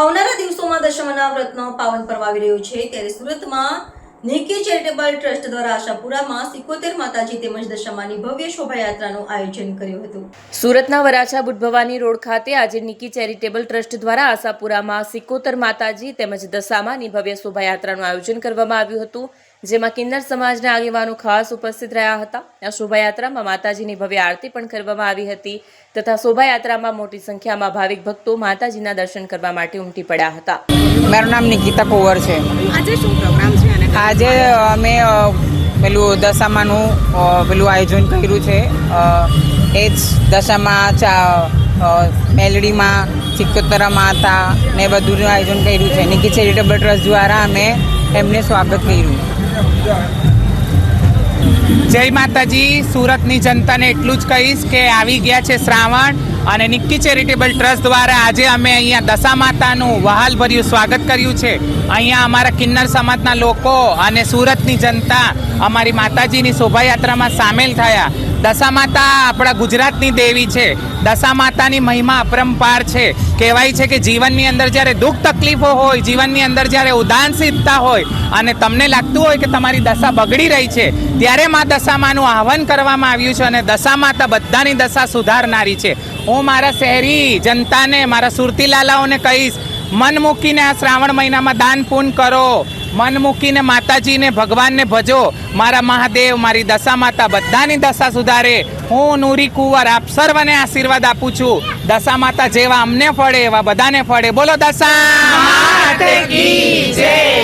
આવનારા દિવસોમાં દશમાના વ્રતનો પાવન પર્વ આવી રહ્યો છે, ત્યારે સુરતમાં નિકી ચેરિટેબલ ટ્રસ્ટ દ્વારા આશાપુરામાં સિકોતેર માતાજી તેમજ દશમાની ભવ્ય શોભાયાત્રાનું આયોજન કર્યું હતું. સુરતના વરાછા બુટભવાની રોડ ખાતે આજે નિકી ચેરિટેબલ ટ્રસ્ટ દ્વારા આશાપુરામાં સિકોતર માતાજી તેમજ દશામાની ભવ્ય શોભાયાત્રાનું આયોજન કરવામાં આવ્યું હતું. જેમાં કિન્નર સમાજના આગેવાનો ખાસ ઉપસ્થિત રહ્યા હતા. આ શોભાયાત્રામાં માતાજીની ભવ્ય આરતી પણ કરવામાં આવી હતી તથા શોભાયાત્રામાં મોટી સંખ્યામાં ભાવિક ભક્તો માતાજીના દર્શન કરવા માટે ઉમટી પડ્યા હતા. મારું નામ નિકિતા કુંવર છે. આજે શું પ્રોગ્રામ છે અને આજે અમે પેલું દશામાનું પેલું આયોજન કર્યું છે. એ જ દશામાં ચા મેલડીમાં સિકોતરા માતા ને બધુંનું આયોજન કર્યું છે. નિકી ચેરિટેબલ ટ્રસ્ટ દ્વારા અમે એમને સ્વાગત કર્યું. જય માતાજી, સુરતની જનતાને એટલું જ કહીશ કે આવી ગયા છે શ્રાવણ અને નિક્કી ચેરિટેબલ ટ્રસ્ટ દ્વારા આજે અમે અહીંયા દશા માતાનું વહાલભર્યું સ્વાગત કર્યું છે. અહીંયા અમારા કિન્નર સમાજના લોકો અને સુરતની જનતા અમારી માતાજીની શોભાયાત્રામાં સામેલ થયા. દશા માતા આપણા ગુજરાતની દેવી છે. દશા માતાની મહિમા અપરંપાર છે. કહેવાય છે કે જીવનની અંદર જ્યારે દુઃખ તકલીફો હોય, જીવનની અંદર જ્યારે ઉદાસીનતા હોય અને તમને લાગતું હોય કે તમારી દશા બગડી રહી છે, ત્યારે મા દશામાનું આહવાન કરવામાં આવ્યું છે અને દશા માતા બધાની દશા સુધારનારી છે. હું મારા શહેરી જનતાને, મારા સુરતી લાલાઓને કહીશ, મન મૂકીને આ શ્રાવણ મહિનામાં દાન પૂન કરો. મન મૂકીને માતાજીને, ભગવાનને ભજો. મારા મહાદેવ, મારી દશા માતા બધાની દશા સુધારે. હું નૂરી કુંવર, આપ સર્વને આશીર્વાદ આપું છું. દશા માતા જેવા અમને ફળે, એવા બધાને ફળે. બોલો દશા.